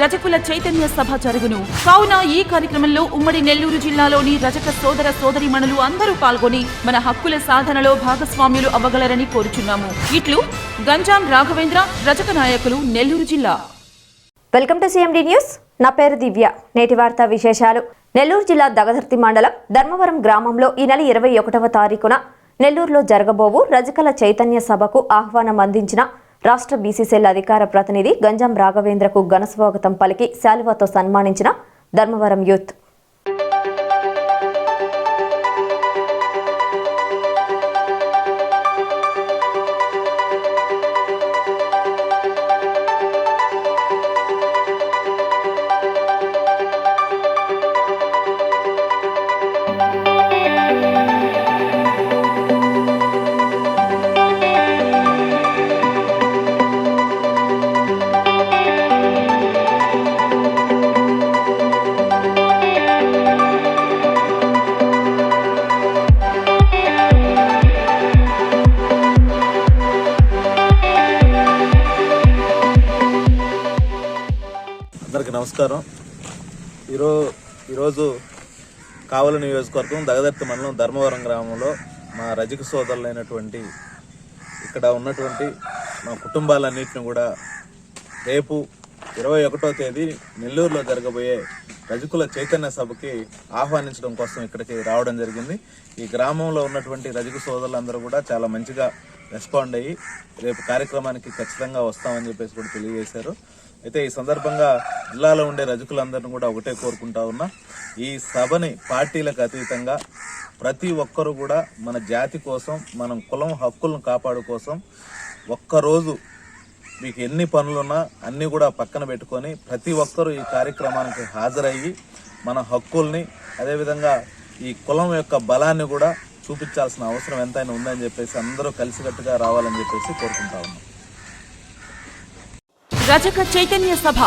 రజకుల చైతన్య సభ జరుగును. కావున ఈ కార్యక్రమంలో ఉమ్మడి నెల్లూరు జిల్లాలోని రజక సోదర సోదరిమణులు అందరూ పాల్గొని మన హక్కుల సాధనలో భాగస్వామ్యులు అవ్వగలరని కోరుచున్నాము. ఇట్లు గంజాం రాఘవేంద్ర రజక నాయకులు నెల్లూరు జిల్లా. Welcome to CMD news. నా పేరు దివ్య. నేటి వార్తా విశేషాలు. నెల్లూరు జిల్లా దగదర్తి మండలం ధర్మవరం గ్రామంలో ఈ నెల ఇరవై ఒకటవ తారీఖున నెల్లూరులో జరగబోవు రజకల చైతన్య సభకు ఆహ్వానం అందించిన రాష్ట్ర బీసీసీఎల్ అధికార ప్రతినిధి గంజాం రాఘవేంద్రకు ఘనస్వాగతం పలికి శాలువాతో సన్మానించిన ధర్మవరం యూత్. అందరికీ నమస్కారం. ఈరో ఈరోజు కావలి నియోజకవర్గం దగదర్తి మండలం ధర్మవరం గ్రామంలో మా రజక సోదరులైనటువంటి ఇక్కడ ఉన్నటువంటి మా కుటుంబాలన్నింటిని కూడా రేపు ఇరవై ఒకటో తేదీ నెల్లూరులో జరగబోయే రజకుల చైతన్య సభకి ఆహ్వానించడం కోసం ఇక్కడికి రావడం జరిగింది. ఈ గ్రామంలో ఉన్నటువంటి రజక సోదరులందరూ కూడా చాలా మంచిగా రెస్పాండ్ అయ్యి రేపు కార్యక్రమానికి ఖచ్చితంగా వస్తామని చెప్పేసి కూడా తెలియజేశారు. అయితే ఈ సందర్భంగా జిల్లాలో ఉండే రజకులందరిని కూడా ఒకటే కోరుకుంటా ఉన్నా ఈ సభని పార్టీలకు అతీతంగా ప్రతి ఒక్కరు కూడా మన జాతి కోసం మనం కులం హక్కులను కాపాడు కోసం ఒక్కరోజు మీకు ఎన్ని పనులున్నా అన్నీ కూడా పక్కన పెట్టుకొని ప్రతి ఒక్కరూ ఈ కార్యక్రమానికి హాజరయ్యి మన హక్కుల్ని అదేవిధంగా ఈ కులం యొక్క బలాన్ని కూడా చూపించాల్సిన అవసరం ఎంతైనా ఉందని చెప్పేసి అందరూ కలిసికట్టుగా రావాలని చెప్పేసి కోరుకుంటా ఉన్నాం. రజక చైతన్య సభ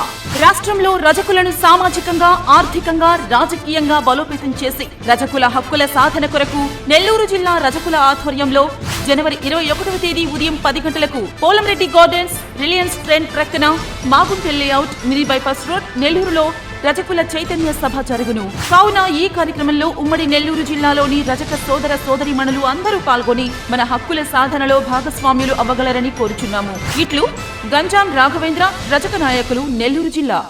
రాష్ట్రంలో రజకులను సామాజికంగా ఆర్థికంగా రాజకీయంగా బలోపేతం చేసి రజకుల హక్కుల సాధన కొరకు నెల్లూరు జిల్లా రజకుల ఆధ్వర్యంలో జనవరి ఇరవై ఒకటవ తేదీ ఉదయం పది గంటలకు పోలంరెడ్డి గార్డెన్స్ రిలయన్స్ ట్రెండ్ ప్రక్కన మాగుంటెల్ లేఅవుట్ మినీ బైపాస్ రోడ్ నెల్లూరులో రజకుల చైతన్య సభ జరుగును. కావున ఈ కార్యక్రమంలో ఉమ్మడి నెల్లూరు జిల్లాలోని రజక సోదర సోదరిమణులు అందరూ పాల్గొని మన హక్కుల సాధనలో భాగస్వామ్యులు అవ్వగలరని కోరుచున్నాము. ఇట్లు గంజాం రాఘవేంద్ర రజక నాయకులు నెల్లూరు జిల్లా.